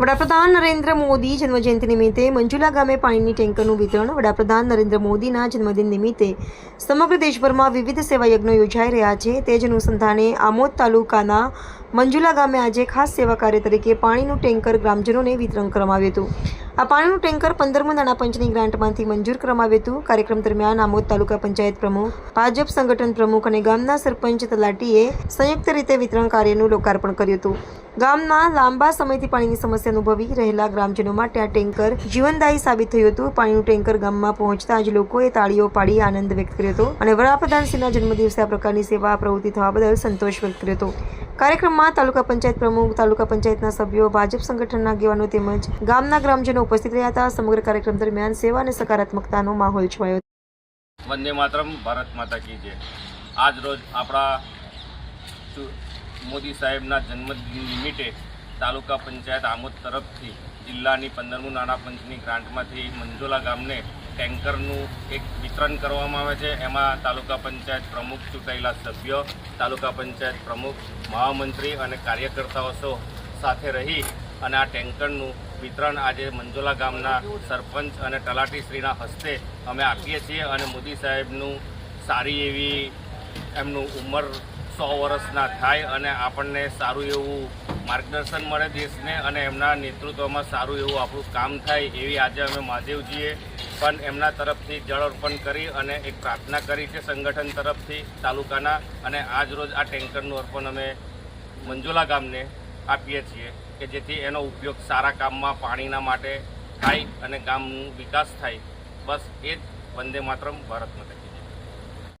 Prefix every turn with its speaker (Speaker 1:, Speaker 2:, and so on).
Speaker 1: વડાપ્રધાન નરેન્દ્ર મોદી જન્મજયંતિ નિમિત્તે મંજુલા ગામે પાણીની ટેન્કરનું વિતરણ વડાપ્રધાન નરેન્દ્ર મોદીના જન્મદિન નિમિત્તે સમગ્ર દેશભરમાં વિવિધ સેવા યજ્ઞો યોજાઈ રહ્યા છે. તે જ અનુસંધાને આમોદ તાલુકાના મંજુલા ગામે આજે ખાસ સેવા કાર્ય તરીકે પાણીનું ટેન્કર ગ્રામજનોને વિતરણ કરવામાં આવ્યું હતું. આ પાણીનું ટેન્કર પંદરમું નાણાં પંચની ગ્રાન્ટમાંથી મંજૂર કરવામાં આવ્યું કાર્યક્રમ દરમિયાન આમોદ તાલુકા પંચાયત પ્રમુખ, ભાજપ સંગઠન પ્રમુખ અને ગામના સરપંચ તલાટીએ સંયુક્ત રીતે વિતરણ કાર્યનું લોકાર્પણ કર્યું હતું. ગામના લાંબા સમયથી પાણીની સમસ્યા અનુભવી રહેલા ગ્રામજનો માટે આ ટેન્કર જીવનદાયી સાબિત થયું હતું. પાણીનું ટેન્કર ગામમાં પહોંચતા જ લોકોએ તાળીઓ પાડી આનંદ વ્યક્ત કર્યો હતો અને વડાપ્રધાનશ્રીના જન્મદિવસે આ પ્રકારની સેવા પ્રવૃત્તિ થવા બદલ સંતોષ વ્યક્ત કર્યો હતો. કાર્યક્રમમાં તાલુકા પંચાયત પ્રમુખ, તાલુકા પંચાયતના સભ્યો, ભાજપ સંગઠનના આગેવાનો તેમજ ગામના ગ્રામજનો ઉપસ્થિત રહ્યા હતા. સમગ્ર કાર્યક્રમ દરમિયાન સેવા અને સકારાત્મકતાનો માહોલ છવાયો
Speaker 2: વંદે માતરમ, ભારત માતા કી જય. આજ રોજ આપણા મોદી સાહેબના જન્મદિન નિમિત્તે તાલુકા પંચાયત આમોદ તરફથી જિલ્લાની પંદરમું નાણાં પંચની ગ્રાન્ટમાંથી મંજોલા ગામને ટેન્કરનું એક વિતરણ કરવામાં આવે છે. એમાં તાલુકા પંચાયત પ્રમુખ ચૂંટાયેલા સભ્યો, તાલુકા પંચાયત પ્રમુખ, મહામંત્રી અને કાર્યકર્તાઓ સાથે રહી અને આ ટેન્કરનું વિતરણ આજે મંજોલા ગામના સરપંચ અને તલાટીશ્રીના હસ્તે અમે આપીએ છીએ અને મોદી સાહેબનું સારી એવી એમનું ઉંમર સો વર્ષના થાય અને આપણને સારું એવું માર્ગદર્શન મળે દેશને અને એમના નેતૃત્વમાં સારું એવું આપણું કામ થાય એવી આજે અમે મહાદેવજીએ પણ એમના તરફથી જળ અર્પણ કરી અને એક પ્રાર્થના કરી છે સંગઠન તરફથી તાલુકાના અને આજ રોજ આ ટેન્કરનું અર્પણ અમે મંજુલા ગામને આપીએ છીએ કે જેથી એનો ઉપયોગ સારા કામમાં પાણીના માટે થાય અને ગામનું વિકાસ થાય. બસ એ જ વંદે માતરમ, ભારત માતા